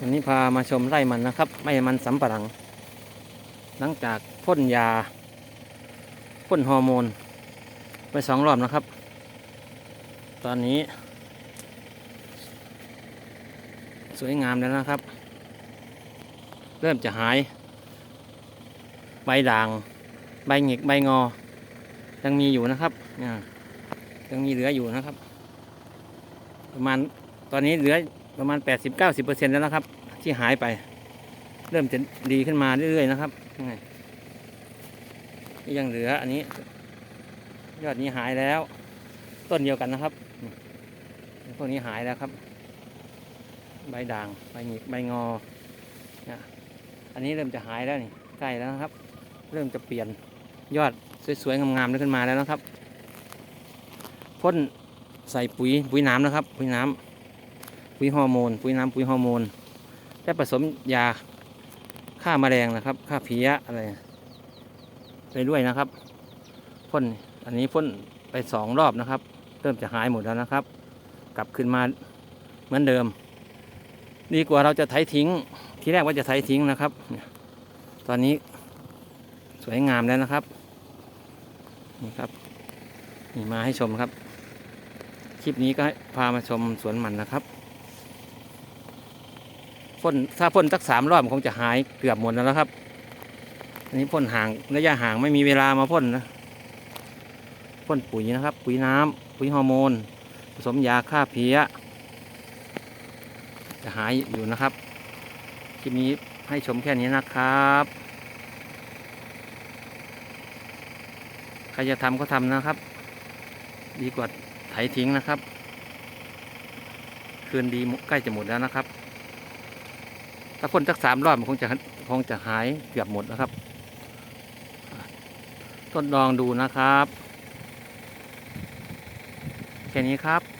วันนี้พามาชมไร่มันนะครับ ไม่มันสำปะหลัง หลังจากพ่นยาพ่นฮอร์โมน ไปสองรอบนะครับ ตอนนี้ สวยงามแล้วนะครับ เริ่มจะหาย ใบด่าง ใบหงิก ใบงอ ยังมีอยู่นะครับยังมีเหลืออยู่นะครับ ประมาณตอนนี้เหลือ ประมาณ 80-90%แล้วนะครับ ที่หายไป เริ่มจะดีขึ้นมาเรื่อยๆนะครับยังเหลืออันนี้ ยอดนี้หายแล้ว ต้นเดียวกันนะครับพวกนี้หายแล้วครับ ใบด่างใบหงิกใบงอนะอันนี้เริ่มจะหายแล้วนี่ใกล้แล้วนะครับ เริ่มจะเปลี่ยนยอดสวยๆงามๆขึ้นมาแล้วนะครับพ่นใส่ปุ๋ยปุ๋ยน้ำนะครับ ปุ๋ยน้ำ ปุ๋ยฮอร์โมน ปุ๋ยน้ำปุ๋ยฮอร์โมนและผสมยาฆ่าแมลงนะครับฆ่าเพลี้ยอะไรไปด้วยนะครับพ่นอันนี้พ่นไปสองรอบนะครับ เริ่มจะหายหมดแล้วนะครับ กลับขึ้นมาเหมือนเดิม ดีกว่าเราจะไถทิ้ง ที่แรกว่าจะไถทิ้งนะครับ ตอนนี้สวยงามแล้วนะครับนี่ครับนี่มาให้ชมครับ คลิปนี้ก็พามาชมสวนมันนะครับ พ่นถ้าพ่นสักสามรอบคงจะหายเกือบหมดแล้วครับ อันนี้พ่นห่างระยะห่างไม่มีเวลามาพ่นนะพ่นปุ๋ยนะครับ ปุ๋ยน้ำปุ๋ยฮอร์โมน ผสมยาฆ่าเพลี้ย จะหายอยู่นะครับคลิปนี้ให้ชมแค่นี้นะครับใครจะทำก็ทำนะครับ ดีกว่าไถทิ้งนะครับ คืนดีใกล้จะหมดแล้วนะครับ ถ้าพ่นสักสามรอบมันคงจะคงจะหายเกือบหมดนะครับทดลองดูนะครับ แค่นี้ครับ